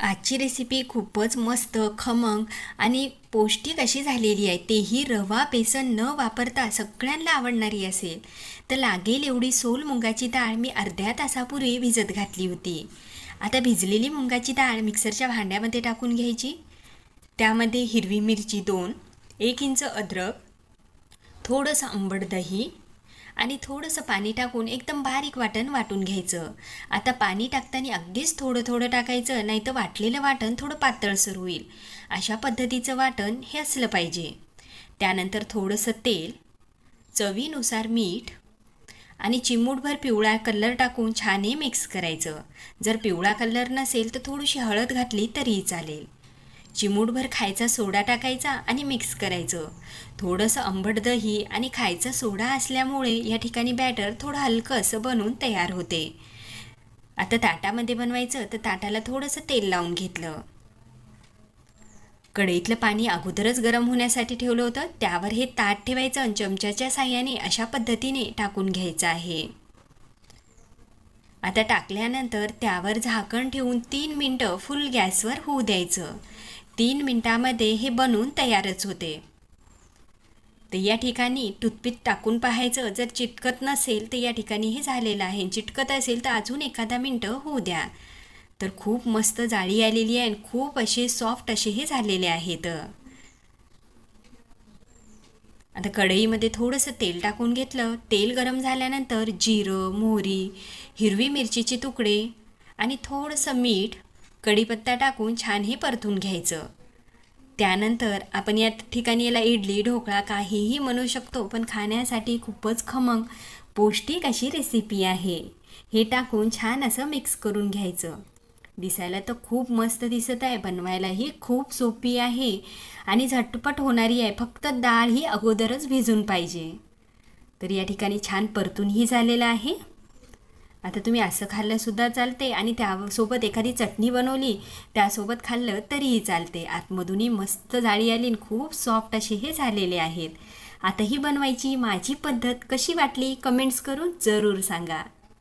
आजची रेसिपी खूपच मस्त खमंग आणि पौष्टिक अशी झालेली आहे. तेही रवा बेसन न वापरता सगळ्यांना आवडणारी असेल. तर लागेल एवढी सोल मुंगाची डाळ मी अर्ध्या तासापूर्वी भिजत घातली होती. आता भिजलेली मुंगाची डाळ मिक्सरच्या भांड्यामध्ये टाकून घ्यायची. त्यामध्ये हिरवी मिरची दोन एक इंच अद्रक थोडंसं आंबट दही आणि थोडंसं पाणी टाकून एकदम बारीक वाटण वाटून घ्यायचं. आता पाणी टाकताना अगदीच थोडं थोडं टाकायचं नाही तर वाटलेलं वाटण थोडं पातळसर होईल. अशा पद्धतीचं वाटण हे असलं पाहिजे. त्यानंतर थोडंसं तेल चवीनुसार मीठ आणि चिमूटभर पिवळा कलर टाकून छानही मिक्स करायचं. जर पिवळा कलर नसेल तर थोडीशी हळद घातली तरीही चालेल. चिमूटभर खायचा सोडा टाकायचा आणि मिक्स करायचं. थोडंसं आंबट दही आणि खायचा सोडा असल्यामुळे या ठिकाणी बॅटर थोडं हलकं असं बनून तयार होते. आता ताटामध्ये बनवायचं तर ताटाला थोडंसं तेल लावून घेतलं. कढईतलं पाणी अगोदरच गरम होण्यासाठी ठेवलं होतं. त्यावर हे ताट ठेवायचं आणि चमच्याच्या साह्याने अशा पद्धतीने टाकून घ्यायचं आहे. आता टाकल्यानंतर त्यावर झाकण ठेवून तीन मिनटं फुल गॅसवर होऊ द्यायचं. तीन मिनटामध्ये हे बनून तयारच होते. तर या ठिकाणी टूथपिक टाकून पाहायचं जर चिटकत नसेल तर या ठिकाणी हे झालेलं आहे. चिटकत असेल तर अजून एखादा मिनटं होऊ द्या. तर खूप मस्त जाळी आलेली आहे आणि खूप असे सॉफ्ट असे हे झालेले आहेत. आता कढईमध्ये थोडंसं तेल टाकून घेतलं. तेल गरम झाल्यानंतर जिरं मोहरी हिरवी मिरचीचे तुकडे आणि थोडंसं मीठ कढीपत्ता टाकून छान हे परतून घ्यायचं. त्यानंतर आपण या ठिकाणी याला इडली ढोकळा काहीही म्हणू शकतो पण खाण्यासाठी खूपच खमंग पौष्टिक अशी रेसिपी आहे. हे टाकून छान असं मिक्स करून घ्यायचं. दिसायला तर खूप मस्त दिसत आहे बनवायलाही खूप सोपी आहे आणि झटपट होणारी आहे फक्त डाळ ही अगोदरच भिजून पाहिजे. तर या ठिकाणी छान परतूनही झालेलं आहे. आता तुम्ही असं खाल्लंसुद्धा चालते आणि त्यासोबत एखादी चटणी बनवली त्यासोबत खाल्लं तरीही चालते. आतमधूनही मस्त जाळी आली आणि खूप सॉफ्ट असे हे झालेले आहेत. आता ही बनवायची माझी पद्धत कशी वाटली? कमेंट्स करून जरूर सांगा.